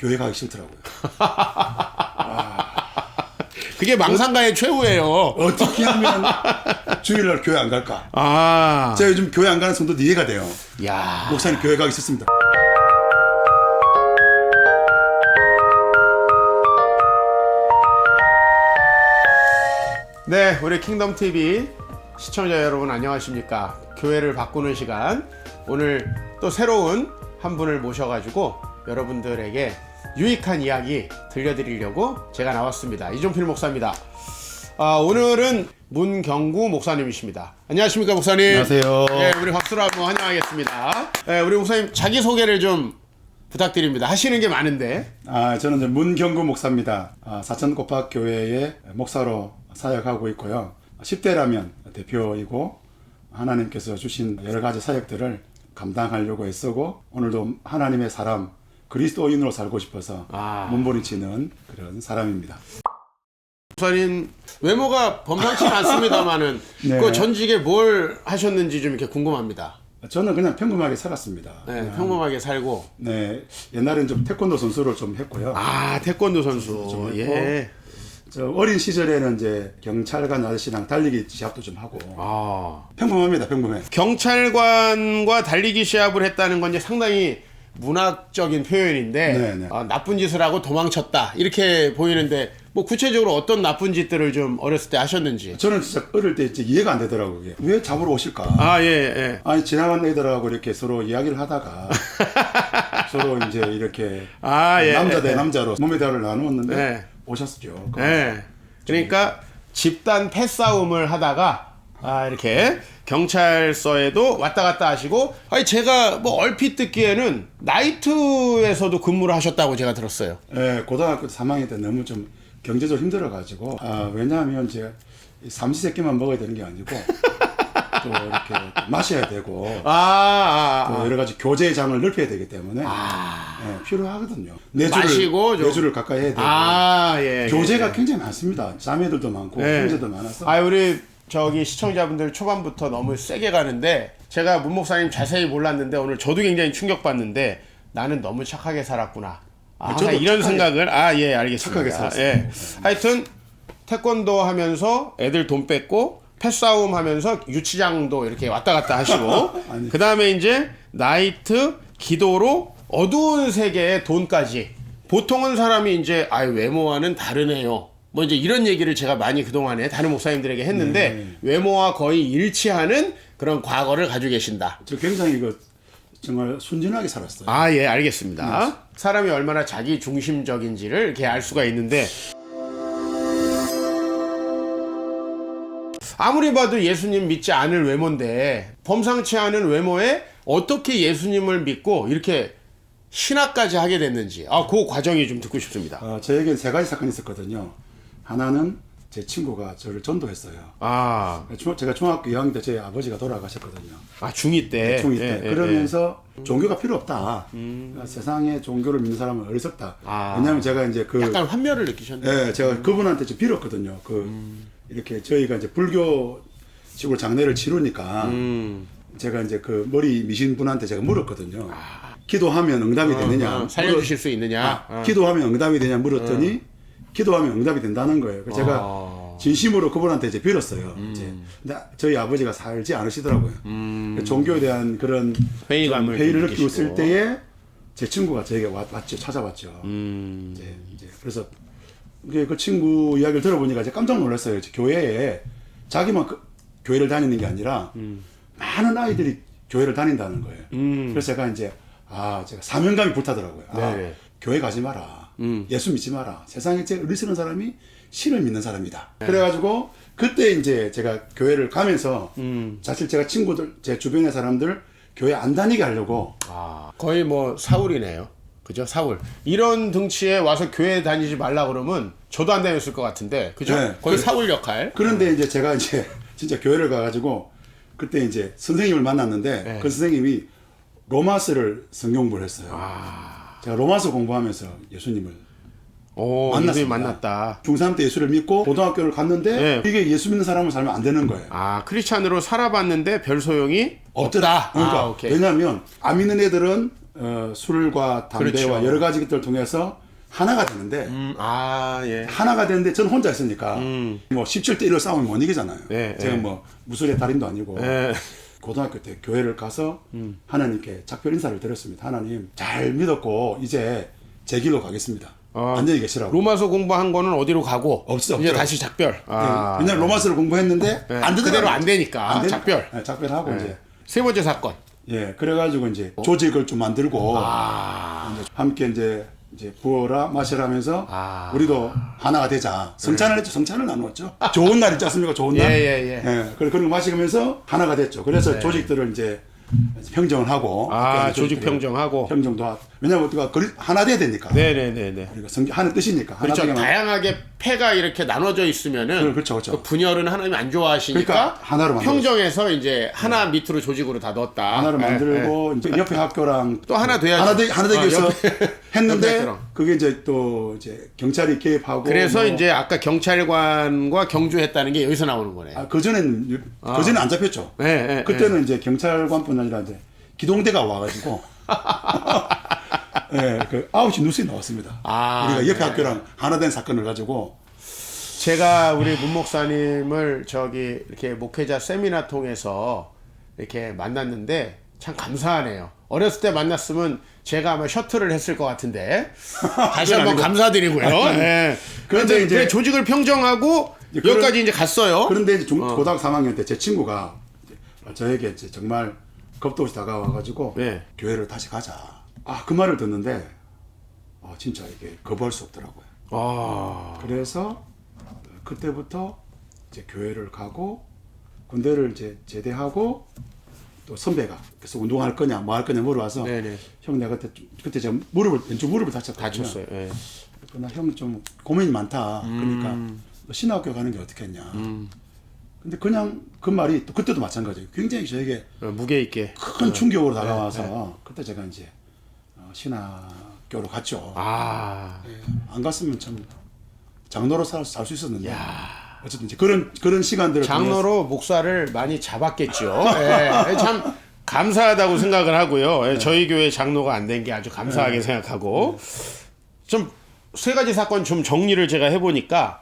교회 가기 싫더라고요. 그게 망상가의 최후예요. 어떻게 하면 주일날 교회 안 갈까? 아, 제가 요즘 교회 안 가는 성도도 이해가 돼요. 야, 목사님 교회 가기 싫습니다. 네, 우리 킹덤 TV 시청자 여러분 안녕하십니까? 교회를 바꾸는 시간 오늘 또 새로운 한 분을 모셔가지고 여러분들에게 유익한 이야기 들려드리려고 제가 나왔습니다. 이종필 목사입니다. 아, 오늘은 문경구 목사님이십니다. 안녕하십니까, 목사님? 안녕하세요. 네, 우리 박수로 한번 환영하겠습니다. 네, 우리 목사님 자기 소개를 좀 부탁드립니다. 하시는 게 많은데. 아, 저는 이제 문경구 목사입니다. 아, 사천고팍 교회의 목사로 사역하고 있고요. 10대라면 대표이고 하나님께서 주신 여러 가지 사역들을 감당하려고 애쓰고 오늘도 하나님의 사람 그리스도인으로 살고 싶어서 아. 몸부림치는 그런 사람입니다. 목사님 외모가 범상치는 않습니다만은 네. 그 전직에 뭘 하셨는지 좀 이렇게 궁금합니다. 저는 그냥 평범하게 살았습니다. 네, 평범하게 살고 네, 옛날엔 좀 태권도 선수를 좀 했고요. 아 태권도 선수 예. 저 어린 시절에는 이제 경찰관 아저씨랑 달리기 시합도 좀 하고 아 평범합니다, 평범해. 경찰관과 달리기 시합을 했다는 건 이제 상당히 문학적인 표현인데 네, 네. 아, 나쁜 짓을 하고 도망쳤다 이렇게 보이는데 뭐 구체적으로 어떤 나쁜 짓들을 좀 어렸을 때 하셨는지 저는 진짜 어릴 때 이제 이해가 안 되더라고요. 그게. 왜 잡으러 오실까? 아 예 예. 아니 지나간 애들하고 이렇게 서로 이야기를 하다가 서로 이제 이렇게 아, 예, 남자 예, 대 예. 남자로 몸의 대화를 나누었는데 예. 오셨죠. 예. 그러니까 집단 패싸움을 하다가 아 이렇게 경찰서에도 왔다 갔다 하시고 아니 제가 뭐 얼핏 듣기에는 나이트에서도 근무를 하셨다고 제가 들었어요. 예, 고등학교 3학년 때 너무 좀 경제적으로 힘들어가지고 아, 왜냐하면 이제 이 삼시세끼만 먹어야 되는 게 아니고 또 이렇게 마셔야 되고 아, 아, 또 아. 여러 가지 교제장을 넓혀야 되기 때문에 예, 필요하거든요. 내주를 마시고 좀- 내주를 가까이 해야 되고 아, 예. 교제가 예. 굉장히 많습니다. 자매들도 많고 예. 형제도 많아서 아, 우리 저기 시청자분들 초반부터 너무 세게 가는데 제가 문 목사님 자세히 몰랐는데 오늘 저도 굉장히 충격받는데 나는 너무 착하게 살았구나. 아, 항상 이런 착하게- 생각을 아, 예, 알겠습니다. 착하게 살았어요. 예. 하여튼 태권도 하면서 애들 돈 뺏고 패싸움 하면서 유치장도 이렇게 왔다 갔다 하시고 아니. 그다음에 이제 나이트 기도로 어두운 세계의 돈까지 보통은 사람이 이제 아 외모와는 다르네요. 뭐 이제 이런 얘기를 제가 많이 그동안에 다른 목사님들에게 했는데 네. 외모와 거의 일치하는 그런 과거를 가지고 계신다. 저 굉장히 이거 정말 순진하게 살았어요. 아, 예, 알겠습니다. 사람이 얼마나 자기 중심적인지를 이렇게 알 수가 있는데 아무리 봐도 예수님 믿지 않을 외모인데 범상치 않은 외모에 어떻게 예수님을 믿고 이렇게 신학까지 하게 됐는지 아, 그 과정이 좀 듣고 싶습니다. 어, 저에겐 세 가지 사건이 있었거든요. 하나는 제 친구가 저를 전도했어요. 아, 중- 제가 중학교 2학년 때 제 아버지가 돌아가셨거든요. 아 중2 때. 중2 때. 예, 예, 그러면서 종교가 필요 없다. 그러니까 세상에 종교를 믿는 사람은 어리석다. 아. 왜냐하면 제가 이제 그 예. 약간 환멸을 느끼셨네요. 예, 제가 그분한테 좀 빌었거든요. 그 이렇게 저희가 이제 불교 식으로 장례를 치르니까 음. 제가 이제 그 머리 미신 분한테 제가 물었거든요. 기도하면 응답이 되느냐? 어, 살려주실 수 있느냐? 아, 어. 기도하면 응답이 되냐 물었더니 기도하면 응답이 된다는 거예요. 그래서 제가 어. 진심으로 그분한테 이제 빌었어요. 음. 이제 근데 저희 아버지가 살지 않으시더라고요. 그 종교에 대한 그런 회의감을 좀 회의를 좀 느끼고 있을 느끼시고. 때에 제 친구가 저에게 왔, 왔죠, 찾아왔죠. 음. 이제, 이제 그래서 그게 그 친구 이야기를 들어보니까 이제 깜짝 놀랐어요. 이제 교회에 자기만 그, 교회를 다니는 게 아니라 많은 아이들이 교회를 다닌다는 거예요. 그래서 제가 이제 아 제가 사명감이 불타더라고요. 아, 네네. 교회 가지 마라. 예수 믿지 마라. 세상에 제일 어리석은 사람이 신을 믿는 사람이다. 그래가지고 그때 이제 제가 교회를 가면서 사실 제가 친구들 제 주변의 사람들 교회 안 다니게 하려고 아, 거의 뭐 사울이네요. 그죠? 사울. 이런 등치에 와서 교회 다니지 말라 그러면 저도 안 다녔을 것 같은데. 그죠? 네. 거의 그- 사울 역할. 그런데 이제 제가 이제 진짜 교회를 가가지고 그때 이제 선생님을 만났는데 네. 그 선생님이 로마서를 성경 공부를 했어요. 아. 제가 로마서 공부하면서 예수님을 오, 만났습니다. 예수님 만났다. 중3 때 예수를 믿고 고등학교를 갔는데 네. 이게 예수 믿는 사람을 살면 안 되는 거예요. 아, 크리스찬으로 살아봤는데 별 소용이 없다. 그러니까 아, 오케이. 왜냐하면 안 믿는 애들은 어, 술과 담배와 그렇죠. 여러 가지 것들 을 통해서 하나가 되는데 음, 아, 예. 하나가 되는데 저는 혼자 있으니까 뭐 17대 1로 싸우면 못 이기잖아요. 음. 네, 제가 네. 뭐 무술의 달인도 아니고 예. 고등학교 때 교회를 가서 음. 하나님께 작별 인사를 드렸습니다. 하나님 잘 믿었고 이제 제 길로 가겠습니다. 아, 안녕히 계시라고. 로마서 공부한 거는 어디로 가고 없어, 이제. 다시 작별. 아. 네. 왜냐면 로마서를 공부했는데 네, 안. 그대로 안 되니까 안 되니까. 작별. 네, 작별하고 이제 세 번째 사건. 예 그래가지고 이제 조직을 좀 만들고 아. 이제 함께 이제 이제 부어라 마시라면서 아. 우리도 하나가 되자 성찬을 했죠 성찬을 나누었죠 좋은 날 있지 않습니까 좋은 날 예, 예, 예. 그래 그런 거 마시면서 하나가 됐죠 그래서 조직들을 이제 평정을 하고 네. 아, 조직 평정하고. 평정도 하고 왜냐면 우리가 하나 돼야 되니까 네, 네, 네, 네. 우리가 성 하는 뜻이니까 하나 그렇죠. 되게 만- 다양하게 패가 이렇게 나눠져 있으면은 그렇죠, 그렇죠. 그 분열은 하나님 안 좋아하시니까 그러니까 하나로 만들었어요. 평정해서 이제 하나 밑으로 조직으로 다 넣었다. 하나를 예, 예. 만들고 이제 옆에 학교랑 또 하나 돼야죠. 하나 되 하나 되기 어, 위해서 옆에- 했는데. 그게 이제 또 이제 경찰이 개입하고 그래서 뭐 이제 아까 경찰관과 경주했다는 게 여기서 나오는 거네 요. 아, 그전엔 그 전에 안 잡혔죠. 예, 예, 그때는 이제 경찰관뿐 아니라 이제 기동대가 와가지고 예, 그 9시 뉴스에 나왔습니다. 아, 우리가 옆에 네. 학교랑 하나 된 사건을 가지고 제가 우리 문 목사님을 저기 이렇게 목회자 세미나 통해서 이렇게 만났는데 참 감사하네요. 어렸을 때 만났으면 제가 아마 셔틀을 했을 것 같은데 다시 한번 아니고. 감사드리고요. 예. 그런데 그런데 이제- 이제 조직을 평정하고 이제 그런- 여기까지 이제 갔어요. 그런데 이제 중, 어. 고등학교 3학년 때 제 친구가 저에게 이제 정말 겁도 없이 다가와가지고 네. 교회를 다시 가자. 아 그 말을 듣는데 어, 진짜 이게 거부할 수 없더라고요. 아, 그래서 그때부터 이제 교회를 가고 군대를 이제 제대하고 또 선배가 그래서 운동할 거냐 뭐 할 거냐 물어와서 네네. 형 내가 그때 좀- 그때 제가 무릎을 왼쪽 무릎을 다쳤거든요. 다쳤어요. 예. 그러나 형좀 고민이 많다. 음. 그러니까 너 신학교 가는 게 어떻겠냐. 근데 그냥 그 말이 또 그때도 마찬가지예요. 굉장히 저에게 어, 무게 있게. 큰 충격으로 네, 다가와서 그때 제가 이제 어, 신학교로 갔죠. 아, 예, 안 갔으면 참 장로로 살 수 있었는데 어쨌든 이제 그런 그런 시간들을 장로로 목사를 많이 잡았겠죠. 예, 참 감사하다고 생각을 하고요. 네. 예, 저희 교회 장로가 안 된 게 아주 감사하게 생각하고 좀 세 가지 사건 좀 정리를 제가 해보니까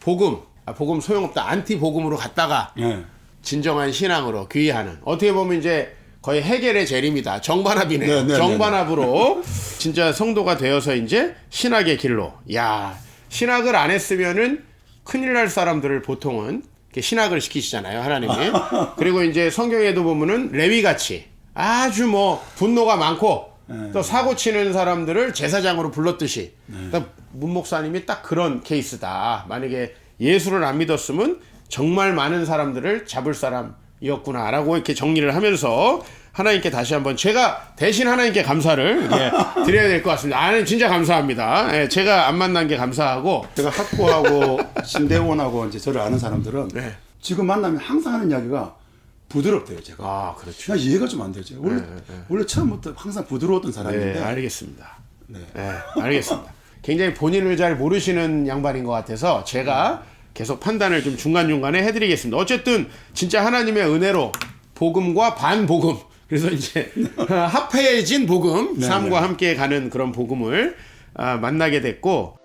복음, 아, 복음 소용없다 안티 복음으로 갔다가 예. 진정한 신앙으로 귀의하는 어떻게 보면 이제 거의 해결의 재림이다. 정반합이네요. 네, 네, 네, 정반합으로 진짜 성도가 되어서 이제 신학의 길로. 야 신학을 안 했으면은 큰일 날 사람들을 보통은 신학을 시키시잖아요 하나님이. 그리고 이제 성경에도 보면은 레위 같이 아주 뭐 분노가 많고 또 사고 치는 사람들을 제사장으로 불렀듯이. 그러니까 문 목사님이 딱 그런 케이스다. 만약에 예수를 안 믿었으면 정말 많은 사람들을 잡을 사람 이었구나 라고 이렇게 정리를 하면서 하나님께 다시 한번 제가 대신 하나님께 감사를 예, 드려야 될 것 같습니다. 아는 진짜 감사합니다. 예, 제가 안 만난 게 감사하고 제가 학부하고 신대원하고 이제 저를 아는 사람들은 네. 지금 만나면 항상 하는 이야기가 부드럽대요. 제가 아 그렇죠. 이해가 좀 안 되죠. 원래 원래 처음부터 항상 부드러웠던 사람인데 네, 알겠습니다. 네. 네, 알겠습니다. 굉장히 본인을 잘 모르시는 양반인 것 같아서 제가 계속 판단을 좀 중간중간에 해드리겠습니다. 어쨌든 진짜 하나님의 은혜로 복음과 반복음 그래서 이제 합해진 복음 네, 삶과 함께 가는 그런 복음을 아, 만나게 됐고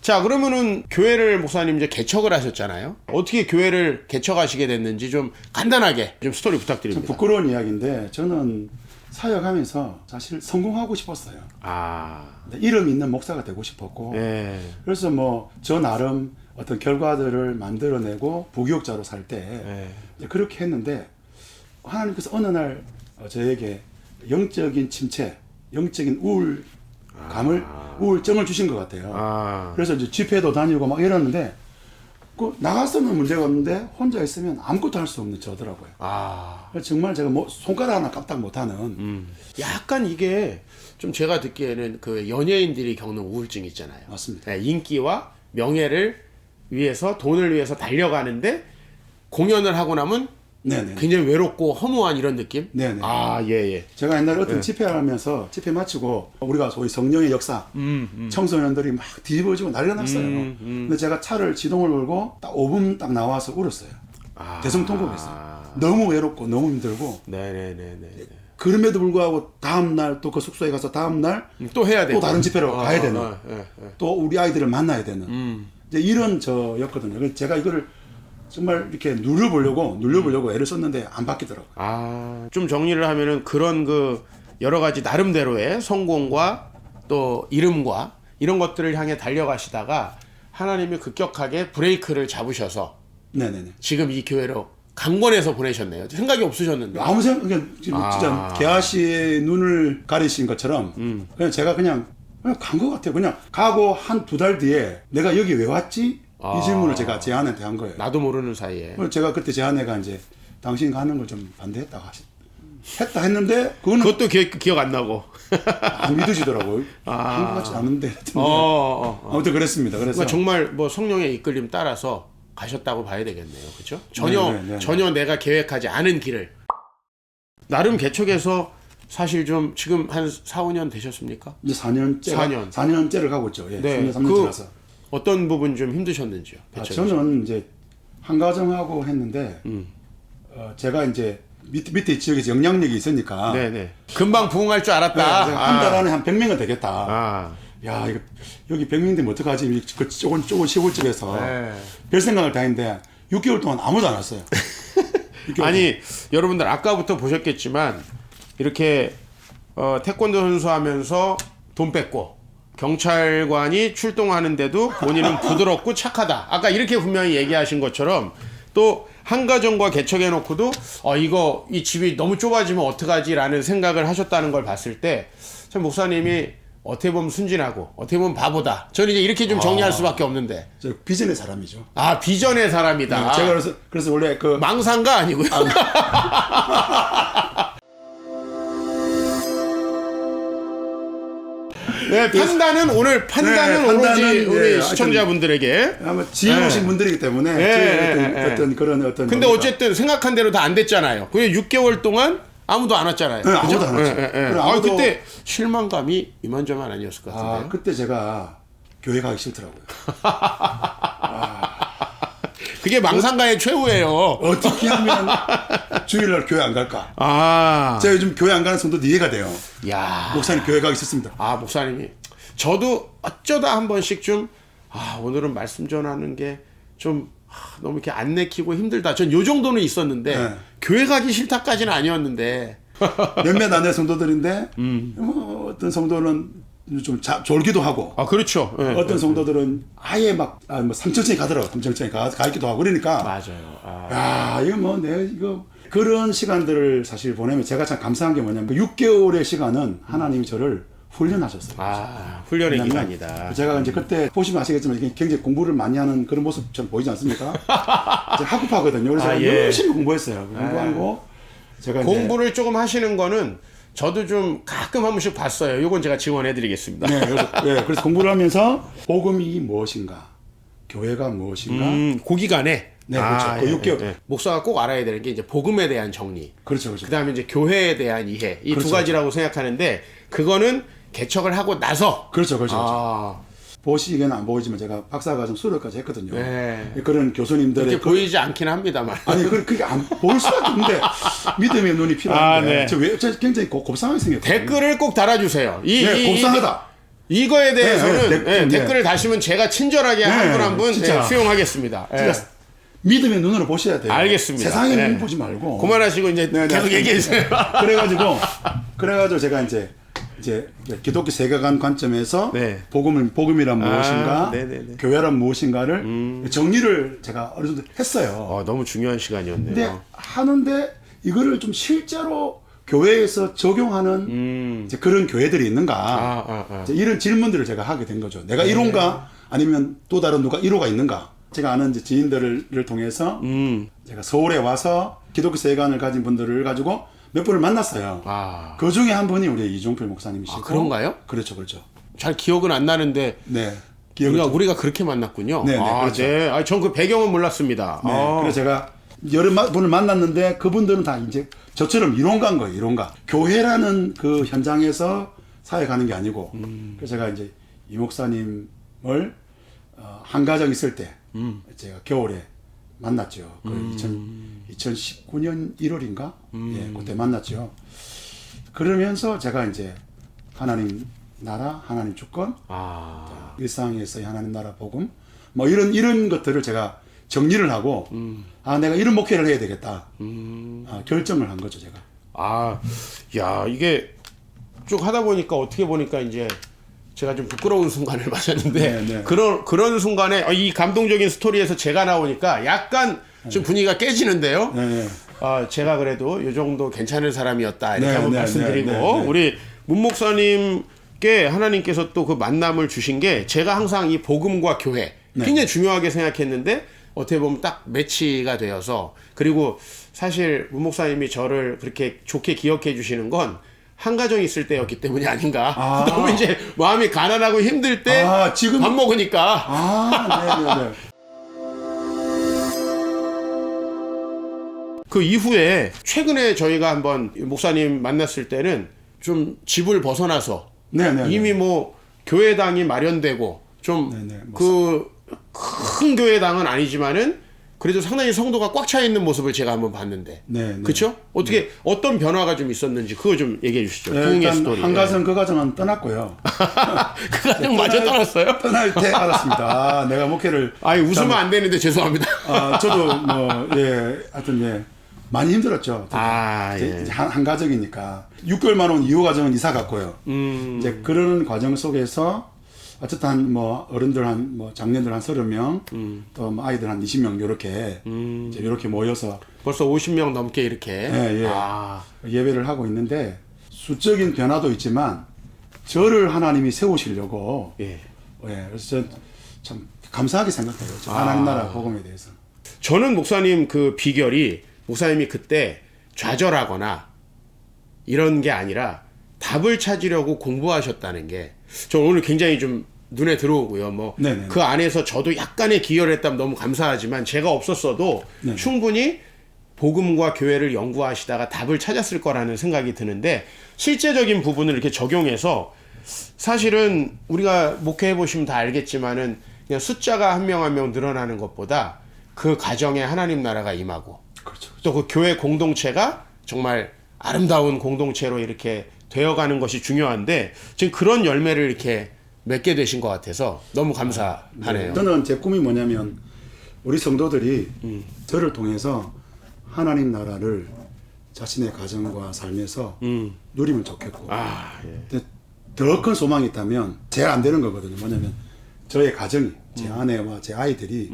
자 그러면은 교회를 목사님 이제 개척을 하셨잖아요. 어떻게 교회를 개척하시게 됐는지 좀 간단하게 좀 스토리 좀 부탁드립니다. 부끄러운 이야기인데 저는 사역하면서 사실 성공하고 싶었어요. 아, 이름 있는 목사가 되고 싶었고 네. 그래서 뭐 저 나름 어떤 결과들을 만들어내고 부교육자로 살때 네. 그렇게 했는데 하나님께서 어느 날 어, 저에게 영적인 침체, 영적인 우울감을 우울증을 주신 것 같아요. 아, 그래서 이제 집회도 다니고 막 이러는데 그 나갔으면 문제가 없는데 혼자 있으면 아무것도 할 수 없는 저더라고요. 아, 정말 제가 뭐 손가락 하나 까딱 못하는 음. 약간 이게 좀 제가 듣기에는 그 연예인들이 겪는 우울증 있잖아요. 맞습니다. 네, 인기와 명예를 위해서 돈을 위해서 달려가는데 공연을 하고 나면 네네. 굉장히 외롭고 허무한 이런 느낌? 네네. 아, 예, 예. 제가 옛날에 어떤 네. 집회를 하면서 집회 마치고 우리가 소위 성령의 역사 청소년들이 막 뒤집어지고 난리가 났어요. 근데 제가 차를 지동을 걸고 딱 5분 딱 나와서 울었어요. 아, 대성통곡했어요. 아, 너무 외롭고 너무 힘들고 네네네네. 그럼에도 불구하고 다음 날 또 그 숙소에 가서 다음 날또또 해야 돼. 다른 집회로 가야 되는 예, 예. 우리 아이들을 만나야 되는 음. 이제 이런 저였거든요. 그래서 제가 이거를 정말 이렇게 눌러보려고 눌러보려고 애를 썼는데 안 바뀌더라고요. 아, 좀 정리를 하면은 그런 그 여러 가지 나름대로의 성공과 또 이름과 이런 것들을 향해 달려가시다가 하나님이 급격하게 브레이크를 잡으셔서 네네네. 지금 이 교회로 강권해서 보내셨네요. 생각이 없으셨는데. 아무 생각 그냥 지금 아. 진짜 개아 씨의 눈을 가리신 것처럼 음. 그냥 제가 그냥 그냥 간 것 같아요. 그냥 가고 한 두 달 뒤에 내가 여기 왜 왔지? 아. 이 질문을 제가 제안한테 한 거예요. 나도 모르는 사이에. 그래서 제가 그때 제안해가 이제 당신 가는 걸 좀 반대했다고 하시. 했다 했는데 그거는 그것도 기, 기억 안 나고. 안 믿으시더라고요. 아. 한것 같지 않은데. 어, 어, 어. 아무튼 그랬습니다. 그래서 그러니까 정말 뭐 성령의 이끌림 따라서 가셨다고 봐야 되겠네요. 그렇죠? 전혀 네, 네, 네. 전혀 내가 계획하지 않은 길을 나름 개척해서 사실 좀 지금 한 4, 5년 되셨습니까? 이제 4년째 4년. 4년째를 가고 있죠. 예. 네. 3년 3년 그 지나서. 어떤 부분 좀 힘드셨는지요? 아? 저는 이제 한 가정하고 했는데 음. 어, 제가 이제 밑, 밑에 지역에 서 영향력이 있으니까 네, 네. 금방 부흥할 줄 알았다. 한 달 안에 한 100명은 되겠다. 아. 야 이거 여기 100명 되면 어떡하지? 이- 그 조금 조금 시골집에서 네. 별 생각을 다 했는데 6개월 동안 아무도 안 왔어요. 6개월 아니 여러분들 아까부터 보셨겠지만 이렇게 어, 태권도 선수 하면서 돈 뺏고 경찰관이 출동하는데도 본인은 부드럽고 착하다. 아까 이렇게 분명히 얘기하신 것처럼 또 한가정과 개척해 놓고도 어 이거 이 집이 너무 좁아지면 어떡하지라는 생각을 하셨다는 걸 봤을 때 참 목사님이 어떻게 보면 순진하고 어떻게 보면 바보다. 저는 이제 이렇게 좀 정리할 수밖에 없는데 저 비전의 사람이죠. 아 비전의 사람이다. 제가 그래서 그래서 원래 그 망상가 아니고요. 네, 판단은 오늘 판단은 네, 판단은, 오로지 예, 우리 하여튼 시청자분들에게. 아마 지혜로우신 네. 분들이기 때문에 예, 어떤, 예, 예. 어떤 그런 어떤 근데 뭡니까? 어쨌든 생각한 대로 다 안 됐잖아요. 그게 6개월 동안 아무도 안 왔잖아요. 네, 아무도 그죠? 안 왔죠. 예, 예, 예. 아, 아무도- 그때 실망감이 이만저만 아니었을 것 같은데요. 아 그때 제가 교회 가기 싫더라고요. 그게 망상가의 최후예요. 어떻게 하면 주일날 교회 안 갈까? 아, 제가 요즘 교회 안 가는 성도도 이해가 돼요. 야. 목사님 교회 가기 싫습니다. 아 목사님이 저도 어쩌다 한 번씩 좀 아 오늘은 말씀 전하는 게좀 너무 이렇게 안 내키고 힘들다. 전 요 정도는 있었는데 네. 교회 가기 싫다까지는 아니었는데 몇몇 안의 성도들인데 음. 뭐 어떤 성도는 좀 자, 졸기도 하고 아 그렇죠. 예. 어떤 성도들은 아예 막 아, 뭐 삼천천이 가더라고 삼천천이 가, 가 있기도 하고 그러니까 맞아요. 아, 야 이거 뭐 내가 이거 그런 시간들을 사실 보내면 제가 참 감사한 게 뭐냐면 그 6개월의 시간은 하나님이 저를 훈련하셨어요. 아, 훈련의 기간이다. 제가 이제 그때 보시면 아시겠지만 굉장히 공부를 많이 하는 그런 모습처럼 보이지 않습니까? 제가 학급하거든요. 그래서 아, 제가 예. 열심히 공부했어요. 공부하고 제가 이제 공부를 조금 하시는 거는 저도 좀 가끔 한 번씩 봤어요. 요건 제가 지원해드리겠습니다. 네, 그래서, 예, 그래서 공부를 하면서 복음이 무엇인가, 교회가 무엇인가, 음, 고기간에. 네, 그렇죠. 그육 개월. 목사가 꼭 알아야 되는 게 이제 복음에 대한 정리. 그렇죠, 그렇죠. 그 다음에 이제 교회에 대한 이해. 이두 그렇죠. 가지라고 생각하는데, 그거는 개척을 하고 나서. 그렇죠, 그렇죠. 그렇죠. 아, 보시기에는 안 보이지만 제가 박사과정 수료까지 했거든요. 네. 그런 교수님들의 이렇게 그, 보이지 않긴 합니다만. 아니 그 그게 안 보일 수밖에 없는데 믿음의 눈이 필요한데 아, 네. 저, 왜, 저 굉장히 고, 곱상하게 생겼거든요. 댓글을 꼭 달아주세요. 이, 네, 이- 곱상하다. 이, 이거에 대해서는 네, 네, 예, 댓- 네. 댓글을 다시면 제가 친절하게 한 네, 분한분 진짜. 수용하겠습니다. 예. 진짜 믿음의 눈으로 보셔야 돼요. 알겠습니다. 세상의 네. 눈 보지 말고. 그만하시고 이제 네, 네. 계속 얘기해 주세요. 그래가지고 그래가지고 제가 이제 이제 기독교 세계관 관점에서 네. 복음은 복음이란 아, 무엇인가. 음. 교회란 무엇인가를 정리를 제가 어느 정도 했어요. 어, 너무 중요한 시간이었네요. 근데 하는데 이거를 좀 실제로 교회에서 적용하는 음. 그런 교회들이 있는가 아, 아, 아. 이런 질문들을 제가 하게 된 거죠. 내가 1호인가 아니면 또 다른 누가 1호가 있는가? 제가 아는 지인들을 통해서 음. 제가 서울에 와서 기독교 세관을 가진 분들을 가지고 몇 분을 만났어요. 아, 그 중에 한 분이 우리 이종필 목사님이시고 아, 그런가요? 그렇죠, 그렇죠. 잘 기억은 안 나는데 네, 우리가 좀- 우리가 그렇게 만났군요. 네, 네, 아, 그렇죠. 네. 아, 전 그 배경은 몰랐습니다. 네, 아. 그래서 제가 여러 마- 분을 만났는데 그분들은 다 이제 저처럼 이론가인 거예요, 이론가. 교회라는 그 현장에서 사역하는 게 아니고, 음. 그래서 제가 이제 이 목사님을 어, 한 가정 있을 때, 음. 제가 겨울에 만났죠. 그 2000, 2019년 1월인가? 예, 그때 만났죠. 그러면서 제가 이제 하나님 나라, 하나님 주권, 아. 일상에서의 하나님 나라 복음, 뭐 이런 이런 것들을 제가 정리를 하고 아 내가 이런 목회를 해야 되겠다. 아, 결정을 한 거죠, 제가. 아, 야, 이게 쭉 하다 보니까 어떻게 보니까 이제 제가 좀 부끄러운 순간을 맞았는데 네, 네. 그런 그런 순간에 어, 이 감동적인 스토리에서 제가 나오니까 약간 좀 분위기가 깨지는데요. 네, 네. 아, 제가 그래도 이 정도 괜찮은 사람이었다 이렇게 네, 한번 네, 말씀드리고 네, 네, 네. 우리 문 목사님께 하나님께서 또 그 만남을 주신 게 제가 항상 이 복음과 교회 네. 굉장히 중요하게 생각했는데 어떻게 보면 딱 매치가 되어서 그리고 사실 문 목사님이 저를 그렇게 좋게 기억해 주시는 건 한 가정 있을 때였기 때문이 아닌가. 아. 너무 이제 마음이 가난하고 힘들 때 밥 아, 지금 먹으니까 아, 네, 네, 네. 그 이후에 최근에 저희가 한번 목사님 만났을 때는 좀 집을 벗어나서 네, 네, 네. 이미 뭐 교회당이 마련되고 좀 네, 네, 그큰 교회당은 아니지만은 그래도 상당히 성도가 꽉 차 있는 모습을 제가 한번 봤는데 네, 네. 그렇죠? 어떻게 어떤 변화가 좀 있었는지 그거 좀 얘기해 주시죠. 네, 부흥의 일단 스토리. 한 가정 그 가정은 떠났고요. 그 가정 마저 떠났어요? 떠날 때 알았습니다. 아, 내가 목회를 아니 웃으면 안 되는데 죄송합니다. 아, 저도 뭐 예, 하여튼 예. 많이 힘들었죠. 아, 이제 예. 한, 한 가정이니까 6개월만 온 이후 가정은 이사 갔고요. 음. 이제 그런 과정 속에서 어쨌든 한 뭐 어른들 한 뭐 장년들 한 30명, 음. 또뭐 아이들 한 20명 요렇게 이제 요렇게 모여서 벌써 50명 넘게 이렇게. 예, 예. 아. 예배를 하고 있는데 수적인 변화도 있지만 저를 하나님이 세우시려고 예. 예, 그래서 전참 감사하게 생각해요. 저 아. 하나님 나라 복음에 대해서. 저는 목사님 그 비결이 목사님이 그때 좌절하거나 이런 게 아니라 답을 찾으려고 공부하셨다는 게 저 오늘 굉장히 좀 눈에 들어오고요. 뭐. 그 안에서 저도 약간의 기여를 했다면 너무 감사하지만 제가 없었어도 네네. 충분히 복음과 교회를 연구하시다가 답을 찾았을 거라는 생각이 드는데 실제적인 부분을 이렇게 적용해서 사실은 우리가 목회해 보시면 다 알겠지만은 그냥 숫자가 한 명 한명 늘어나는 것보다 그 가정에 하나님 나라가 임하고 그렇죠. 또그 교회 공동체가 정말 아름다운 공동체로 이렇게 되어가는 것이 중요한데 지금 그런 열매를 이렇게 맺게 되신 것 같아서 너무 감사하네요. 저는 제 꿈이 뭐냐면 우리 성도들이 저를 통해서 하나님 나라를 자신의 가정과 삶에서 누리면 좋겠고 아, 예. 더큰 소망이 있다면 제일 안 되는 거거든요. 뭐냐면 저의 가정이 제 아내와 제 아이들이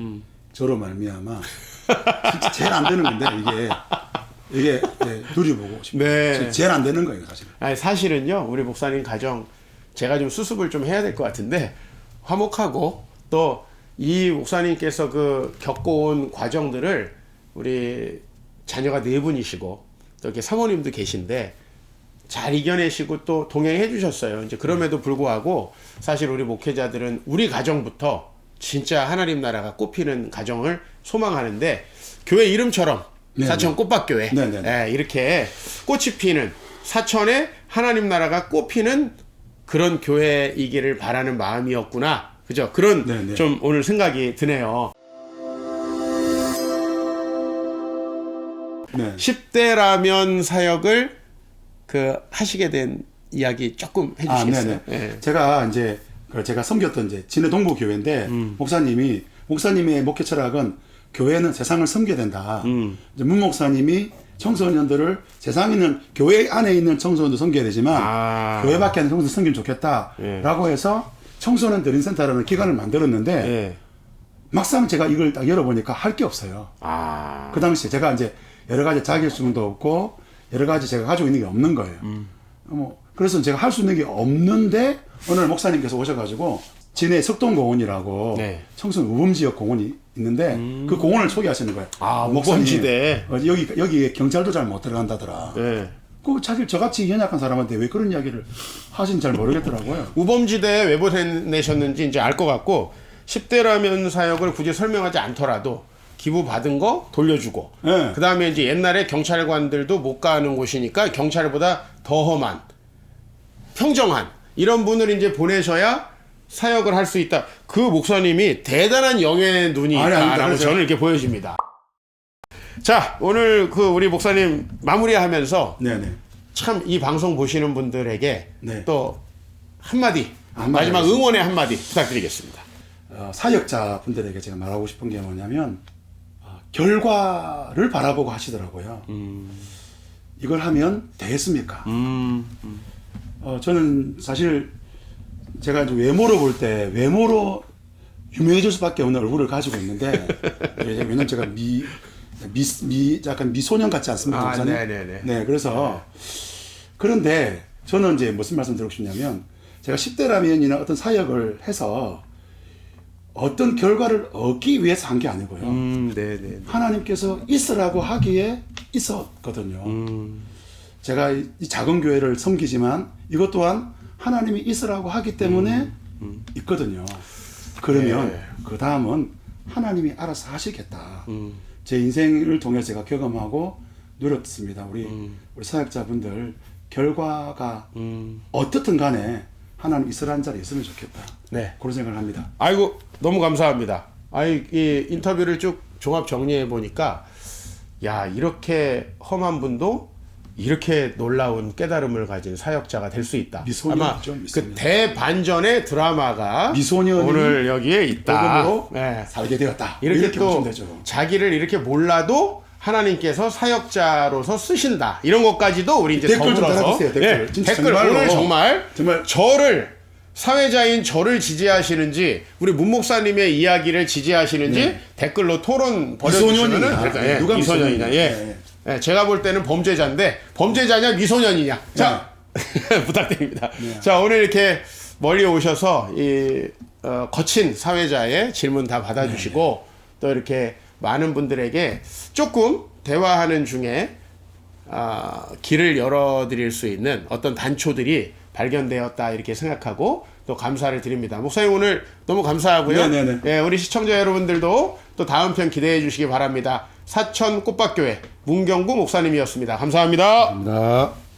저로 말미암아 진짜 제일 안 되는 건데 이게 이게 예, 누려보고 싶어요. 네. 제일 안 되는 거예요, 사실. 아니 사실은요 우리 목사님 가정 제가 좀 수습을 좀 해야 될 것 같은데 화목하고 또 이 목사님께서 그 겪어온 과정들을 우리 자녀가 네 분이시고 또 이렇게 사모님도 계신데 잘 이겨내시고 또 동행해 주셨어요. 이제 그럼에도 불구하고 사실 우리 목회자들은 우리 가정부터 진짜 하나님 나라가 꽃피는 가정을 소망하는데 교회 이름처럼 네, 사천 꽃밭교회 네, 네, 네. 예, 이렇게 꽃이 피는 사천에 하나님 나라가 꽃피는 그런 교회이기를 바라는 마음이었구나. 그죠? 그런 네, 네. 좀 오늘 생각이 드네요. 네. 10대 라면 사역을 그 하시게 된 이야기 조금 아, 해주시겠어요? 네네. 예. 제가 이제 그 제가 섬겼던 이제 진해 동부 교회인데 음. 목사님이 목사님의 목회 철학은 교회는 세상을 섬겨야 된다. 음. 이제 문 목사님이 청소년들을 세상에 있는 교회 안에 있는 청소년도 섬겨야 되지만 아. 교회 밖에 있는 청소년 섬기면 예. 좋겠다라고 해서 청소년 드림센터라는 기관을 만들었는데 예. 막상 제가 이걸 딱 열어보니까 할 게 없어요. 아. 그 당시에 제가 이제 여러 가지 자격증도 없고 여러 가지 제가 가지고 있는 게 없는 거예요. 음. 뭐 그래서 제가 할 수 있는 게 없는데 오늘 목사님께서 오셔가지고 진해 석동공원이라고 네. 청소년 우범지역 공원이 있는데 그 공원을 소개하시는 거예요. 아, 목사님, 우범지대. 어, 여기 여기 경찰도 잘 못 들어간다더라. 예. 그 사실 저같이 연약한 사람한테 왜 그런 이야기를 하신지 잘 모르겠더라고요. 우범지대에 왜 보내셨는지 이제 알 것 같고 10대라면 사역을 굳이 설명하지 않더라도 기부 받은 거 돌려주고 네. 그 다음에 이제 옛날에 경찰관들도 못 가는 곳이니까 경찰보다 더 험한 평정한 이런 분을 이제 보내셔야 사역을 할 수 있다. 그 목사님이 대단한 영의 눈이 아니, 아니, 있다라고 그래서- 저는 이렇게 보여집니다. 자, 오늘 그 우리 목사님 마무리하면서 네네. 참 이 방송 보시는 분들에게 네. 또 한마디, 한마디 마지막 하겠습니다. 응원의 한마디 부탁드리겠습니다. 어, 사역자 분들에게 제가 말하고 싶은 게 뭐냐면 어, 결과를 바라보고 하시더라고요. 이걸 하면 되겠습니까? 어, 저는 사실 제가 이제 외모로 볼 때 외모로 유명해질 수밖에 없는 얼굴을 가지고 있는데 왜냐면 제가 미, 미, 미 약간 미소년 같지 않습니까? 아? 네네네. 네, 그래서 그런데 저는 이제 무슨 말씀 드리고 싶냐면 제가 10대 라면이나 어떤 사역을 해서 어떤 결과를 얻기 위해서 한 게 아니고요. 음, 네, 네. 하나님께서 있으라고 하기에 있었거든요. 음. 제가 이- 이 작은 교회를 섬기지만 이것 또한 하나님이 있으라고 하기 때문에 있거든요. 그러면 네. 그 다음은 하나님이 알아서 하시겠다. 음. 제 인생을 통해 제가 경험하고 누렸습니다. 우리 음. 우리 사역자분들 결과가 음. 어떻든 간에 하나님 있으라는 자리에 있으면 좋겠다. 네. 그런 생각을 합니다. 아이고 너무 감사합니다. 아이 이 인터뷰를 쭉 종합 정리해 보니까 야 이렇게 험한 분도 이렇게 놀라운 깨달음을 가진 사역자가 될 수 있다. 미소년이죠, 아마 그 미소년. 대반전의 드라마가 미소년이 오늘 여기에 있다. 복음으로 네. 살게 되었다. 이렇게, 또 보시면 되죠. 자기를 이렇게 몰라도 하나님께서 사역자로서 쓰신다. 이런 것까지도 우리 이제 댓글 좀 더불어서 달아주세요, 댓글. 예, 진짜 댓글 정말로. 오늘 정말 정말 저를 사회자인 저를 지지하시는지 우리 문 목사님의 이야기를 지지하시는지 댓글로 토론 네. 미소년이냐, 될까요? 예, 누가 미소년이냐? 예. 예, 제가 볼 때는 범죄자인데 범죄자냐 미소년이냐? 자 부탁드립니다. 자 오늘 이렇게 멀리 오셔서 이 어, 거친 사회자의 질문 다 받아주시고 또 이렇게 많은 분들에게 조금 대화하는 중에 아, 길을 열어드릴 수 있는 어떤 단초들이 발견되었다 이렇게 생각하고 또 감사를 드립니다. 목사님 오늘 너무 감사하고요. 네네네. 예, 우리 시청자 여러분들도 또 다음 편 기대해 주시기 바랍니다. 사천 꽃밭교회 문경구 목사님이었습니다. 감사합니다. 감사합니다.